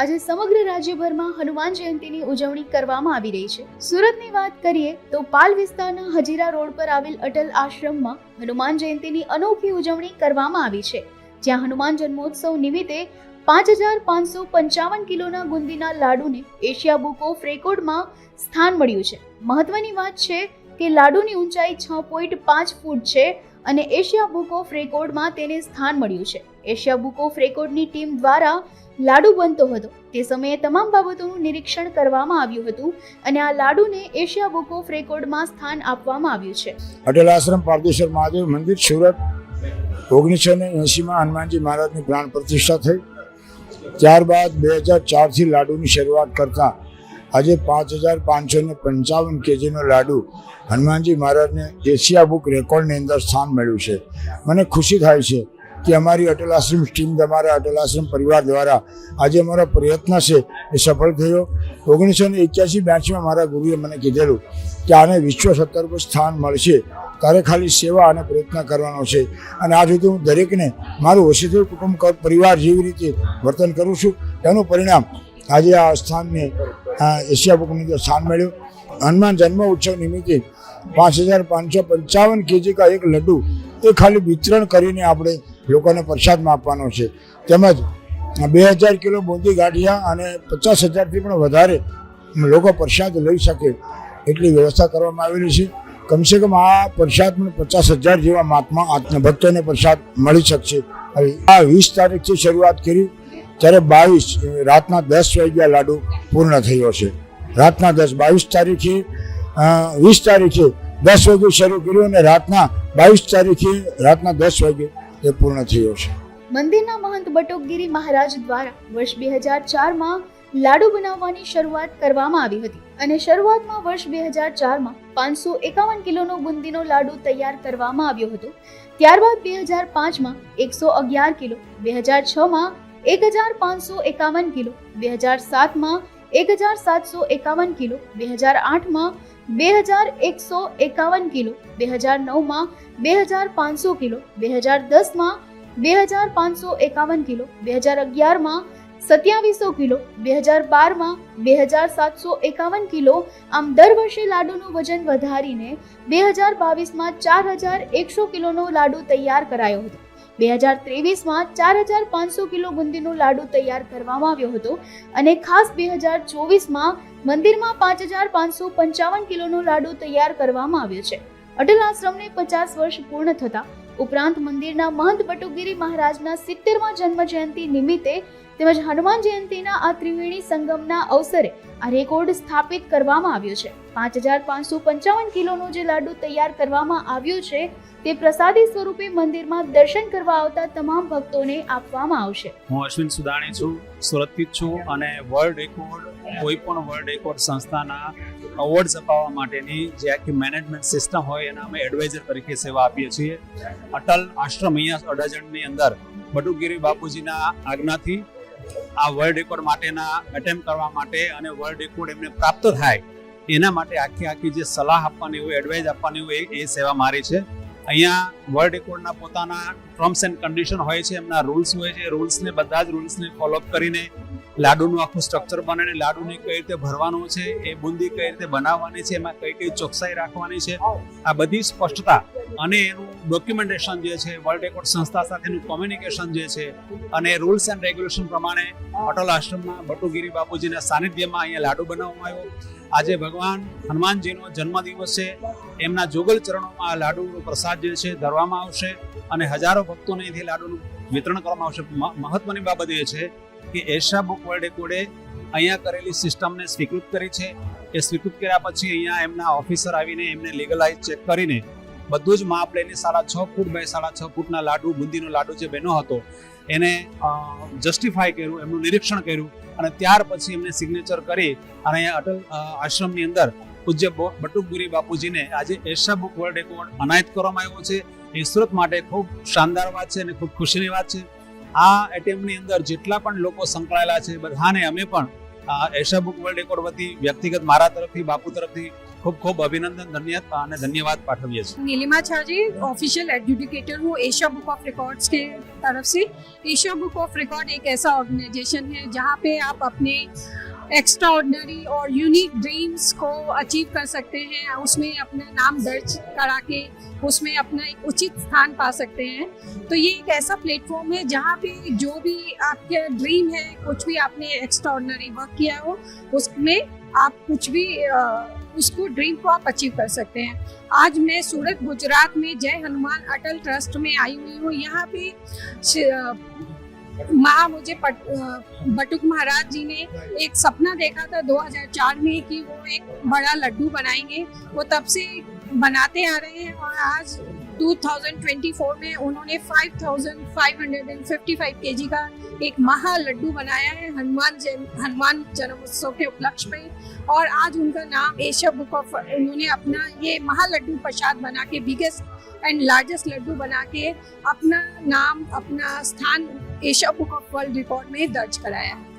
આજે સમગ્ર રાજ્યભરમાં હનુમાન જયંતીની ઉજવણી કરવામાં આવી રહી છે. સુરતની વાત કરીએ તો પાલ વિસ્તારના હજીરા રોડ પર આવેલ અટલ આશ્રમમાં હનુમાન જયંતીની અનોખી ઉજવણી કરવામાં આવી છે. જ્યાં હનુમાન જન્મોત્સવ નિમિત્તે પાંચ હજાર પાંચસો પંચાવન કિલોના ગુંદીના લાડુને એશિયા બુક ઓફ રેકોર્ડમાં સ્થાન મળ્યું છે. મહત્વની વાત છે કે લાડુની ઊંચાઈ છ પોઈન્ટ પાંચ ફૂટ છે અને એશિયા બુક ઓફ રેકોર્ડમાં તેને સ્થાન મળ્યું છે. એશિયા બુક ઓફ રેકોર્ડની ટીમ દ્વારા લાડુ બનતો હતો. તે સમયે તમામ બાબતોનું નિરીક્ષણ કરવામાં આવ્યું હતું અને આ લાડુને એશિયા બુક ઓફ રેકોર્ડમાં સ્થાન આપવામાં આવ્યું છે. અટલ આશ્રમ પારદેશ્વર મહાદેવ મંદિર સુરત ઓગણીસો ને એંશીમાં હનુમાનજી મહારાજની પ્રાણ પ્રતિષ્ઠા થઈ. ત્યારબાદ બે હજાર ચારથી લાડુની શરૂઆત કરતા આજે પાંચ હજાર પાંચસો ને પંચાવન કેજીનો લાડુ હનુમાનજી મહારાજને એશિયા બુક રેકોર્ડની અંદર સ્થાન મળ્યું છે. મને ખુશી થાય છે કે અમારી અટલ આશ્રમ ટીમ તમારા અટલ આશ્રમ પરિવાર દ્વારા આજે અમારો પ્રયત્ન છે એ સફળ થયો. ઓગણીસો ને એક્યાસી બ્યાસીમાં મારા ગુરુએ મને કીધેલું કે આને વિશ્વ સત્તર સ્થાન મળશે. તારે ખાલી સેવા અને પ્રયત્ન કરવાનો છે. અને આ રીતે હું દરેકને મારું વસુદેવ કુટુંબ પરિવાર જેવી રીતે વર્તન કરું છું. તેનું પરિણામ આજે આ સ્થાનને એશિયા બુકની સ્થાન મળ્યું. હનુમાન જન્મ ઉત્સવ નિમિત્તે પાંચ હજાર પાંચસો પંચાવન કેજી કા એક લડ્ડુ એ ખાલી વિતરણ કરીને આપણે લોકોને પ્રસાદમાં આપવાનો છે. તેમજ બે હજાર કિલો બુંદી ગાંઠિયા અને પચાસ હજારથી પણ વધારે લોકો પ્રસાદ લઈ શકે એટલી વ્યવસ્થા કરવામાં આવેલી છે. કમસે કમ આ પ્રસાદ પણ પચાસ હજાર જેવા આત્મ- ભક્તોને પ્રસાદ મળી શકશે. આ વીસ તારીખથી શરૂઆત કરી, ત્યારે બાવીસ, રાતના દસ વાગ્યા લાડુ પૂર્ણ થયો છે. રાતના દસ, બાવીસ તારીખે વીસ તારીખે દસ વાગે શરૂ કર્યું અને રાતના બાવીસ તારીખે રાતના દસ વાગે એ પૂર્ણ થયો છે. મંદિરના મહંત બટોકગીરી મહારાજ દ્વારા વર્ષ બે હજાર લાડુ બનાવવાની શરૂઆત કરવામાં આવી હતી અને શરૂઆતમાં વર્ષ બે હજાર ચારમાં પાંચસો એકાવન કિલોનો બુંદીનો લાડુ તૈયાર કરવામાં આવ્યો હતો. ત્યારબાદ બે હજાર પાંચમાં એકસો અગિયાર કિલો, બે હજાર છમાં એક હજાર પાંચસો એકાવન કિલો, બે હજાર સાતમાં એક હજાર સાતસો એકાવન કિલો બે હજાર આઠમાં બે હજાર એકસો એકાવન કિલો બે હજાર નવમાં બે હજાર પાંચસો કિલો બે હજાર દસમાં બે હજાર પાંચસો એકાવન કિલો બે હજાર અગિયારમાં સત્યાવીસો કિલો બે હજાર બારમાં બે હજાર સાતસો એકાવન કિલો આમ દર વર્ષે લાડુનું વજન વધારીને બે હજાર બાવીસમાં ચાર હજાર એકસો કિલોનો લાડુ તૈયાર કરાયો હતો બે હજાર ત્રેવીસમાં ચાર હજાર પાંચસો કિલો બુંદીનો લાડુ તૈયાર કરવામાં આવ્યો હતો અને ખાસ બે હજાર ચોવીસમાં મંદિરમાં પાંચ હજાર પાંચસો પંચાવન કિલોનો લાડુ તૈયાર કરવામાં આવ્યો છે. અટલ આશ્રમને પચાસ વર્ષ પૂર્ણ થતા ઉપરાંત મંદિરના મહંત બટુગીરી મહારાજના સિત્તેરમા જન્મ જયંતિ નિમિત્તે તેમજ હનુમાન જયંતિના આ ત્રિવેણી સંગમના અવસરે આ રેકોર્ડ સ્થાપિત કરવામાં આવ્યો છે. પાંચ હજાર પાંચસો પંચાવન કિલોનો જે લાડુ તૈયાર કરવામાં આવ્યો છે, તે પ્રસાદી સ્વરૂપે મંદિરમાં દર્શન કરવા આવતા તમામ ભક્તોને આપવામાં આવશે. હું અશ્વિન સુદાણી છું, સુરતથી છું અને વર્લ્ડ રેકોર્ડ કોઈ પણ વર્લ્ડ રેકોર્ડ સંસ્થાના અવોર્ડ્સ અપાવવા માટેની જે આખી મેનેજમેન્ટ સિસ્ટમ હોય એના અમે એડવાઇઝર તરીકે સેવા આપીએ છીએ. અટલ આશ્રમ અહીંયા અડાજણની અંદર બટુગીરી બાપુજીના આજ્ઞાથી આ વર્લ્ડ રેકોર્ડ માટેના અટેમ્પ કરવા માટે અને વર્લ્ડ રેકોર્ડ એમને પ્રાપ્ત થાય એના માટે આખી આખી જે સલાહ આપવાની હોય એડવાઇસ આપવાની હોય એ સેવા મારી છે. અહીંયા વર્લ્ડ રેકોર્ડના પોતાના ટર્મ્સ એન્ડ કન્ડિશન હોય છે, એમના રૂલ્સ હોય છે રૂલ્સને બધા જ રૂલ્સને ફોલોઅપ કરીને લાડુનું આખું સ્ટ્રક્ચર બને અને લાડુને કઈ રીતે ભરવાનું છે, એ બુંદી કઈ રીતે બનાવવાની છે, એમાં કઈ કઈ ચોકસાઈ રાખવાની છે, આ બધી સ્પષ્ટતા અને એનું ડોક્યુમેન્ટેશન જે છે વર્લ્ડ રેકોર્ડ સંસ્થા સાથેનું કોમ્યુનિકેશન જે છે અને રૂલ્સ એન્ડ રેગ્યુલેશન પ્રમાણે અટલ આશ્રમમાં બટુગીરી બાપુજીના સાનિધ્યમાં અહીંયા લાડુ બનાવવામાં આવ્યો. આજે ભગવાન હનુમાનજીનો જન્મદિવસ છે. એમના જોગલ ચરણોમાં આ લાડુનો પ્રસાદ જે છે ધરવામાં આવશે અને હજારો ભક્તોને અહીંથી લાડુનું વિતરણ કરવામાં આવશે. મહત્વની બાબત એ છે કે એશિયા બુક વર્લ્ડ રેકોર્ડે અહીંયા કરેલી સિસ્ટમને સ્વીકૃત કરી છે. એ સ્વીકૃત કર્યા પછી અહીંયા એમના ઓફિસર આવીને એમને લીગલાઇઝ ચેક કરીને બધું જ માપ લઈને સાડા છ ફૂટ બાય સાડા છ ફૂટના લાડુ, બુંદીનો લાડુ જે બહેનો હતો, એને જસ્ટિફાય કર્યું, એમનું નિરીક્ષણ કર્યું અને ત્યાર પછી એમને સિગ્નેચર કરી અને અટલ આશ્રમની અંદર પૂજ્ય બટુકગુરી બાપુજીને આજે એશિયા બુક વર્લ્ડ રેકોર્ડ અનાયત કરવામાં આવ્યો છે. એ સુરત માટે ખૂબ શાનદાર વાત છે અને ખૂબ ખુશીની વાત છે. આ એટેમ્પની અંદર જેટલા પણ લોકો સંકળાયેલા છે બધાને અમે પણ આ એશિયા બુક વર્લ્ડ રેકોર્ડ વતી વ્યક્તિગત મારા તરફથી બાપુ તરફથી ખૂબ ખૂબ અભિનંદન ધન્ય અને ધન્યવાદ પાઠવીએ છીએ नीलिमा झा जी ऑफिशियल एडजुडिकेटर हूँ एशिया बुक ऑफ रिकॉर्ड्स के तरफ से एशिया बुक ऑफ रिकॉर्ड एक ऐसा ऑर्गेनाइजेशन है जहाँ पे आप अपने एक्स्ट्रा ऑर्डनरी और यूनिक ड्रीम्स को अचीव कर सकते हैं उसमें अपना नाम दर्ज करा के उसमें अपना एक उचित स्थान पा सकते हैं। तो ये एक ऐसा प्लेटफॉर्म है जहाँ पे जो भी आपके ड्रीम है कुछ भी आपने एक्स्ट्रा ऑर्डनरी वर्क किया हो उसमें आप कुछ भी अ, उसको ड्रीम को आप अचीव कर सकते हैं। आज मैं सूरत गुजरात में जय हनुमान अटल ट्रस्ट में आई हुई हूँ। यहाँ पे माँ मुझे बटुक महाराज जी ने एक सपना देखा था 2004 में कि वो एक बड़ा लड्डू बनाएँगे। वो तब से बनाते आ रहे हैं और आज 2024 में उन्होंने 5,555 केजी का एक महा लड्डू बनाया है हनुमान जन हनुमान जन्मोत्सव के उपलक्ष्य में। और आज उनका नाम एशिया बुक ऑफ़, उन्होंने अपना ये महा लड्डू प्रसाद बना के बिगेस्ट एंड लार्जेस्ट लड्डू बना के अपना नाम, अपना स्थान Asia book of world record में दर्ज कराया है।